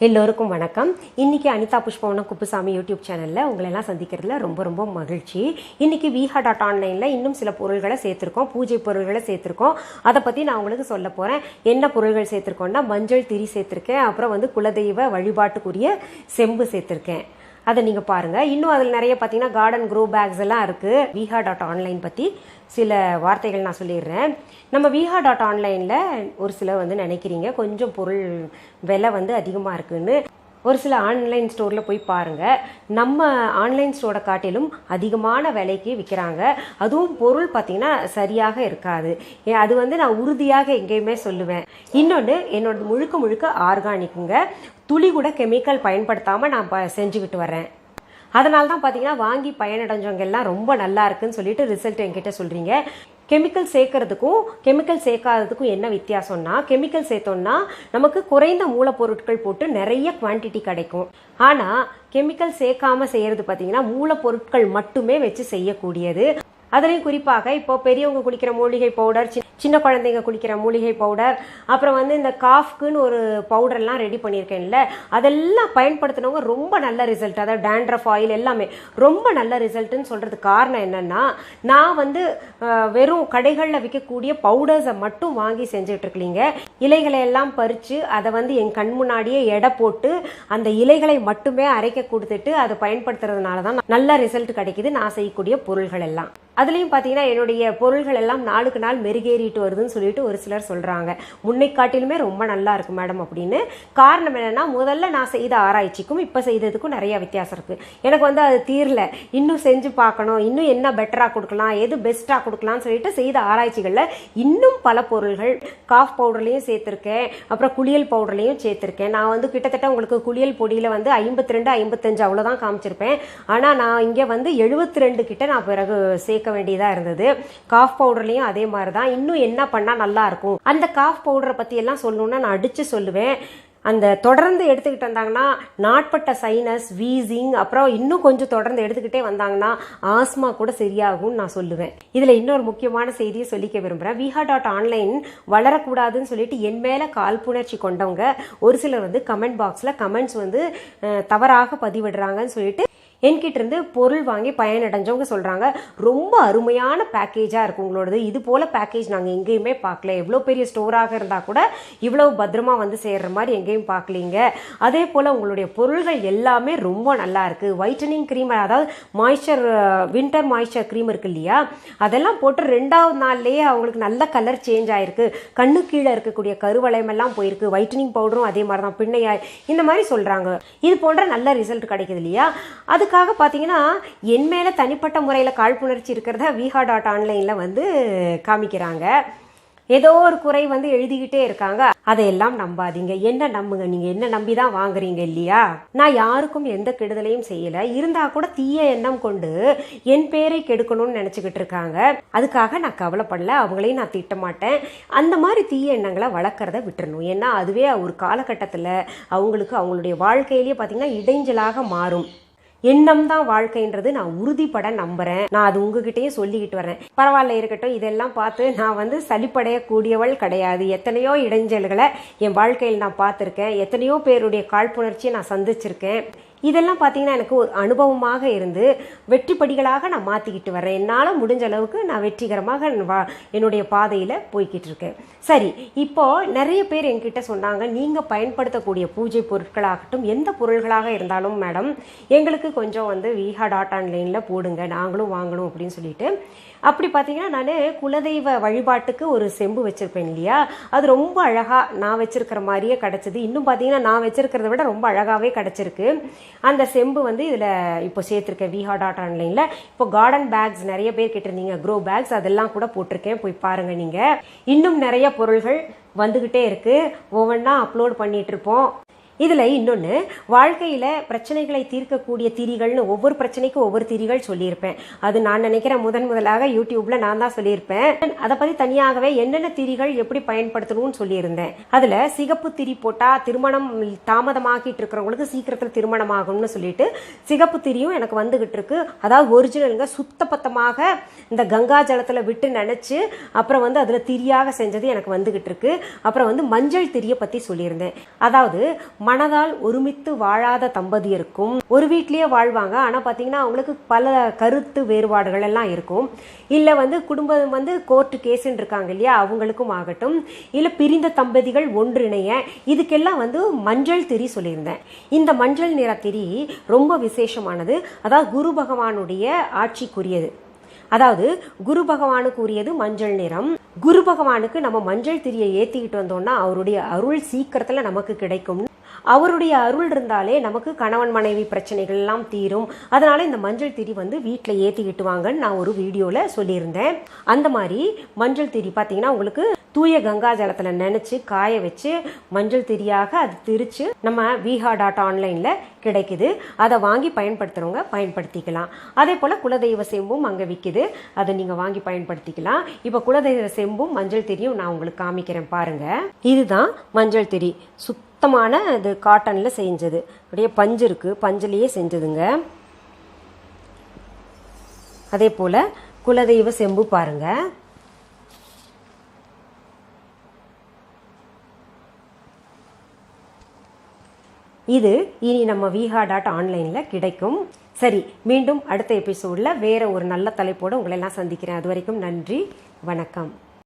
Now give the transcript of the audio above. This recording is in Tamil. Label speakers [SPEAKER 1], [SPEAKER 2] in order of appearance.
[SPEAKER 1] எல்லோருக்கும் வணக்கம். இன்றைக்கி அனிதா புஷ்பவனம் குப்புசாமி யூடியூப் சேனலில் உங்களெல்லாம் சந்திக்கிறதுல ரொம்ப ரொம்ப மகிழ்ச்சி. இன்றைக்கி விஹா டாட் ஆன்லைனில் இன்னும் சில பொருள்களை சேர்த்துருக்கோம். பூஜை பொருள்களை சேர்த்துருக்கோம். அதை பற்றி நான் உங்களுக்கு சொல்ல போகிறேன் என்ன பொருள்கள் சேர்த்துருக்கோன்னா மஞ்சள் திரி சேர்த்துருக்கேன். அப்புறம் வந்து குலதெய்வ வழிபாட்டுக்குரிய செம்பு சேர்த்துருக்கேன். அதை நீங்கள் பாருங்கள் இன்னும் அதில் நிறைய பார்த்தீங்கன்னா கார்டன் க்ரோ பேக்ஸ் எல்லாம் இருக்குது விஹா டாட் ஆன்லைன் பற்றி சில வார்த்தைகள் நான் சொல்லிடுறேன். நம்ம விஹா டாட் ஆன்லைனில் ஒரு சிலர் வந்து நினைக்கிறீங்க. கொஞ்சம் பொருள் விலை வந்து அதிகமாக இருக்குன்னு. ஒரு சில ஆன்லைன் ஸ்டோரில் போய் பாருங்கள் நம்ம ஆன்லைன் ஸ்டோரை காட்டிலும் அதிகமான விலைக்கு விற்கிறாங்க அதுவும் பொருள் பார்த்திங்கன்னா சரியாக இருக்காது. ஏ- அது வந்து நான் உறுதியாக எங்கேயுமே சொல்லுவேன். இன்னொன்று என்னோட முழுக்க முழுக்க ஆர்கானிக்குங்க. துளி கூட கெமிக்கல் பயன்படுத்தாமல் நான் ப- செஞ்சுக்கிட்டு வரேன் அதனால தான் பார்த்தீங்கன்னா வாங்கி பயனடைஞ்சவங்க எல்லாம் ரொம்ப நல்லா இருக்குன்னு சொல்லிட்டு ரிசல்ட் என்கிட்ட சொல்கிறீங்க கெமிக்கல் சேர்க்கறதுக்கும் கெமிக்கல் சேர்க்காததுக்கும் என்ன வித்தியாசம்னா கெமிக்கல் சேர்த்தோம்னா நமக்கு குறைந்த மூலப்பொருட்கள் போட்டு நிறைய குவாண்டிட்டி கிடைக்கும். ஆனால் கெமிக்கல் சேர்க்காம செய்யறது பார்த்தீங்கன்னா மூலப்பொருட்கள் மட்டுமே வச்சு செய்யக்கூடியது. அதுலேயும் குறிப்பாக இப்போ பெரியவங்க குளிக்கிற மூலிகை பவுடர் சி- சின்ன குழந்தைங்க குளிக்கிற மூலிகை பவுடர் அப்புறம் வந்து இந்த காஃப்க்குன்னு ஒரு பவுடர்லாம் ரெடி பண்ணியிருக்கேன்ல அதெல்லாம் பயன்படுத்தினவங்க ரொம்ப நல்ல ரிசல்ட் அதாவது டேண்ட்ரஃப் ஆயில் எல்லாமே. ரொம்ப நல்ல ரிசல்ட்டுன்னு சொல்கிறதுக்கு காரணம் என்னன்னா நான் வந்து வெறும் கடைகளில் விற்கக்கூடிய பவுடர்ஸை மட்டும் வாங்கி செஞ்சிட்ருக்கலீங்க இலைகளை எல்லாம் பறித்து அதை வந்து என் கண் முன்னாடியே எடை போட்டு அந்த இலைகளை மட்டுமே அரைக்க கொடுத்துட்டு அதை பயன்படுத்துறதுனால தான் நல்ல ரிசல்ட் கிடைக்குது. நான் செய்யக்கூடிய பொருள்கள் எல்லாம். அதுலேயும் பார்த்தீங்கன்னா என்னுடைய பொருள்கள் எல்லாம் நாளுக்கு நாள் மெருகேறிட்டு வருதுன்னு சொல்லிட்டு ஒரு சிலர் சொல்கிறாங்க முன்னை காட்டிலுமே ரொம்ப நல்லா இருக்குது மேடம் அப்படின்னு. காரணம் என்னென்னா முதல்ல நான் செய்த ஆராய்ச்சிக்கும் இப்போ செய்ததுக்கும் நிறைய வித்தியாசம் இருக்குது எனக்கு வந்து அது தீரல. இன்னும் செஞ்சு பார்க்கணும். இன்னும் என்ன பெட்டராக கொடுக்கலாம்? எது பெஸ்ட்டாக கொடுக்கலாம்னு சொல்லிட்டு செய்த ஆராய்ச்சிகளில் இன்னும் பல பொருள்கள் காஃப் பவுடர்லையும் சேர்த்துருக்கேன். அப்புறம் குளியல் பவுடர்லையும் சேர்த்துருக்கேன். நான் வந்து கிட்டத்தட்ட உங்களுக்கு குளியல் பொடியில் வந்து ஐம்பத்தி ரெண்டு ஐம்பத்தஞ்சு அவ்வளோதான் காமிச்சிருப்பேன். ஆனால் நான் இங்கே வந்து எழுபத்தி ரெண்டு கிட்ட நான் பிறகு சேர்க்க வேண்டியதாக இருந்தது. காஃப் பவுடர்லேயும் அதே மாதிரி தான் இன்னும் என்ன பண்ணால் நல்லா இருக்கும்? அந்த காஃப் பவுடரை பற்றியெல்லாம் எல்லாம் சொல்லணும்னா நான் அடித்து சொல்லுவேன். அந்த தொடர்ந்து எடுத்துக்கிட்டு வந்தாங்கன்னா நாட்பட்ட சைனஸ் வீசிங் அப்புறம் இன்னும் கொஞ்சம் தொடர்ந்து எடுத்துக்கிட்டே வந்தாங்கன்னா ஆஸ்மா கூட சரியாகும்னு நான் சொல்லுவேன். இதில் இன்னொரு முக்கியமான செய்தியை சொல்லிக்க விரும்புகிறேன் விஹா டாட் ஆன்லைன் வளரக்கூடாதுன்னு சொல்லிட்டு என் மேலே காழ்ப்புணர்ச்சி கொண்டவங்க ஒரு சிலர் வந்து கமெண்ட் பாக்ஸில் கமெண்ட்ஸ் வந்து தவறாக பதிவிடுறாங்கன்னு சொல்லிட்டு என்கிட்ட இருந்து பொருள் வாங்கி பயனடைஞ்சவங்க சொல்கிறாங்க ரொம்ப அருமையான பேக்கேஜாக இருக்கும் உங்களோடது. இது போல் பேக்கேஜ் நாங்கள் எங்கேயுமே பார்க்கல. எவ்வளோ பெரிய ஸ்டோராக இருந்தால் கூட இவ்வளோ பத்திரமா வந்து சேர்ற மாதிரி எங்கேயும் பார்க்கலீங்க. அதே போல் உங்களுடைய பொருள்கள் எல்லாமே ரொம்ப நல்லா இருக்குது ஒயிட்டனிங் க்ரீம் அதாவது மாய்ஸ்சர் வின்டர் மாய்ஸ்சர் க்ரீம் இருக்கு இல்லையா? அதெல்லாம் போட்டு ரெண்டாவது நாள்லேயே அவங்களுக்கு நல்ல கலர் சேஞ்ச் ஆயிருக்கு. கண்ணு கீழே இருக்கக்கூடிய கருவளையமெல்லாம் போயிருக்கு. ஒயிட்டனிங் பவுடரும் அதே மாதிரி தான் பின்னையாய் இந்த மாதிரி சொல்கிறாங்க இது போன்ற நல்ல ரிசல்ட் கிடைக்குது இல்லையா? அது அதுக்காக பார்த்தீங்கன்னா என் மேலே தனிப்பட்ட முறையில் காழ்ப்புணர்ச்சி இருக்கிறத விஹா டாட் ஆன்லைனில் வந்து காமிக்கிறாங்க. ஏதோ ஒரு குறை வந்து எழுதிக்கிட்டே இருக்காங்க. அதையெல்லாம் நம்பாதீங்க. என்ன நம்புங்க? நீங்க என்ன நம்பி தான் வாங்குறீங்க இல்லையா? நான் யாருக்கும் எந்த கெடுதலையும் செய்யல. இருந்தா கூட தீய எண்ணம் கொண்டு என் பேரை கெடுக்கணும்னு நினைச்சுக்கிட்டு இருக்காங்க. அதுக்காக நான் கவலைப்படல. அவங்களையும் நான் திட்ட மாட்டேன் அந்த மாதிரி தீய எண்ணங்களை வளர்க்குறத விட்டுறணும். ஏன்னா அதுவே ஒரு காலகட்டத்தில் அவங்களுக்கு அவங்களுடைய வாழ்க்கையிலேயே பார்த்தீங்கன்னா இடைஞ்சலாக மாறும். எண்ணம் தான் வாழ்க்கைன்றது நான் உறுதிப்பட நம்புறேன். நான் அது உங்ககிட்டயே சொல்லிக்கிட்டு வரேன் பரவாயில்ல இருக்கட்டும். இதெல்லாம் பார்த்து நான் வந்து சலிப்படையக்கூடியவள் கிடையாது. எத்தனையோ இடைஞ்சல்களை என் வாழ்க்கையில் நான் பார்த்துருக்கேன். எத்தனையோ பேருடைய காழ்ப்புணர்ச்சியை நான் சந்திச்சிருக்கேன். இதெல்லாம் பார்த்தீங்கன்னா எனக்கு ஒரு அனுபவமாக இருந்து வெற்றி படிகளாக நான் மாற்றிக்கிட்டு வரேன் என்னால் முடிஞ்ச அளவுக்கு நான் வெற்றிகரமாக வா என்னுடைய பாதையில் போய்கிட்டு இருக்கேன். சரி இப்போது நிறைய பேர் என்கிட்ட சொன்னாங்க நீங்கள் பயன்படுத்தக்கூடிய பூஜை பொருட்களாகட்டும் எந்த பொருள்களாக இருந்தாலும் மேடம் எங்களுக்கு கொஞ்சம் வந்து விஹா டாட் ஆன்லைனில் போடுங்க நாங்களும் வாங்கணும் அப்படின்னு சொல்லிட்டு. அப்படி பார்த்தீங்கன்னா நான் குலதெய்வ வழிபாட்டுக்கு ஒரு செம்பு வச்சுருப்பேன் இல்லையா? அது ரொம்ப அழகாக நான் வச்சுருக்கிற மாதிரியே கிடச்சிது. இன்னும் பார்த்தீங்கன்னா நான் வச்சுருக்கிறத விட ரொம்ப அழகாகவே கிடச்சிருக்கு. அந்த செம்பு வந்து இதில் இப்போ சேர்த்துருக்கேன் விஹா டாட் ஆன்லைனில் இப்போ கார்டன் பேக்ஸ் நிறைய பேர் கேட்டிருந்தீங்க க்ரோ பேக்ஸ் அதெல்லாம் கூட போட்டிருக்கேன் போய் பாருங்கள் நீங்கள் இன்னும் நிறைய பொருள்கள் வந்துக்கிட்டே இருக்குது ஒவ்வொன்றா அப்லோட் பண்ணிட்டு இருப்போம். இதில் இன்னொன்று வாழ்க்கையில் பிரச்சனைகளை தீர்க்கக்கூடிய திரிகள்னு ஒவ்வொரு பிரச்சனைக்கும் ஒவ்வொரு திரிகள் சொல்லியிருப்பேன். அது நான் நினைக்கிறேன் முதன் முதலாக யூடியூப்பில் நான் தான் சொல்லியிருப்பேன். அதை பற்றி தனியாகவே என்னென்ன திரிகள் எப்படி பயன்படுத்தணும்னு சொல்லியிருந்தேன். அதில் சிகப்பு திரி போட்டால் திருமணம் தாமதமாகிட்டு இருக்கிறவங்களுக்கு சீக்கிரத்தில் திருமணம் ஆகும்னு சொல்லிட்டு சிகப்பு திரியும் எனக்கு வந்துகிட்டு இருக்கு. அதாவது ஒரிஜினலுங்க சுத்தபத்தமாக இந்த கங்கா ஜலத்தில் விட்டு நினச்சி அப்புறம் வந்து அதில் திரியாக செஞ்சது எனக்கு வந்துகிட்டு இருக்கு. அப்புறம் வந்து மஞ்சள் திரியை பற்றி சொல்லியிருந்தேன். அதாவது மனதால் ஒருமித்து வாழாத தம்பதியருக்கும் ஒரு வீட்லயே வாழ்வாங்க. ஆனா பாத்தீங்கன்னா அவங்களுக்கு பல கருத்து வேறுபாடுகள் எல்லாம் இருக்கும். இல்ல வந்து குடும்பம் வந்து கோர்ட்டு கேஸுன்னு இருக்காங்க இல்லையா அவங்களுக்கும் ஆகட்டும். இல்ல பிரிந்த தம்பதிகள் ஒன்றிணைய இதுக்கெல்லாம் வந்து மஞ்சள் திரி சொல்லியிருந்தேன். இந்த மஞ்சள் நிற திரி ரொம்ப விசேஷமானது. அதாவது குரு பகவானுடைய ஆட்சிக்குரியது. அதாவது குரு பகவானுக்கு உரியது மஞ்சள் நிறம். குரு பகவானுக்கு நம்ம மஞ்சள் திரியை ஏத்திக்கிட்டு வந்தோம்னா அவருடைய அருள் சீக்கிரத்துல நமக்கு கிடைக்கும் அவருடைய அருள் இருந்தாலே நமக்கு கணவன் மனைவி பிரச்சனைகள் எல்லாம் தீரும். அதனால இந்த மஞ்சள் திரி வந்து வீட்டில் ஏற்றிக்கிட்டு வாங்கன்னு நான் ஒரு வீடியோவில் சொல்லியிருந்தேன். அந்த மாதிரி மஞ்சள் திரி பார்த்தீங்கன்னா உங்களுக்கு தூய கங்கா ஜலத்தில் நினச்சி காய வச்சு மஞ்சள் திரியாக அது திரித்து நம்ம விஹா டாட் ஆன்லைனில் கிடைக்குது. அதை வாங்கி பயன்படுத்துகிறவங்க பயன்படுத்திக்கலாம். அதே போல் குலதெய்வ செம்பும் அங்கே விற்கிது அதை நீங்கள் வாங்கி பயன்படுத்திக்கலாம். இப்போ குலதெய்வ செம்பும் மஞ்சள் திரியும் நான் உங்களுக்கு காமிக்கிறேன் பாருங்கள் இதுதான் மஞ்சள் திரி. சுத்தமான இது காட்டனில் செஞ்சது. அப்படியே பஞ்சு இருக்குது பஞ்சுலேயே செஞ்சதுங்க. அதே போல் குலதெய்வ செம்பு பாருங்கள் இது இனி நம்ம விஹா டாட் ஆன்லைனில் கிடைக்கும். சரி மீண்டும் அடுத்த எபிசோடில் வேற ஒரு நல்ல தலைப்போடு உங்களை எல்லாம் சந்திக்கிறேன். அது வரைக்கும் நன்றி. வணக்கம்.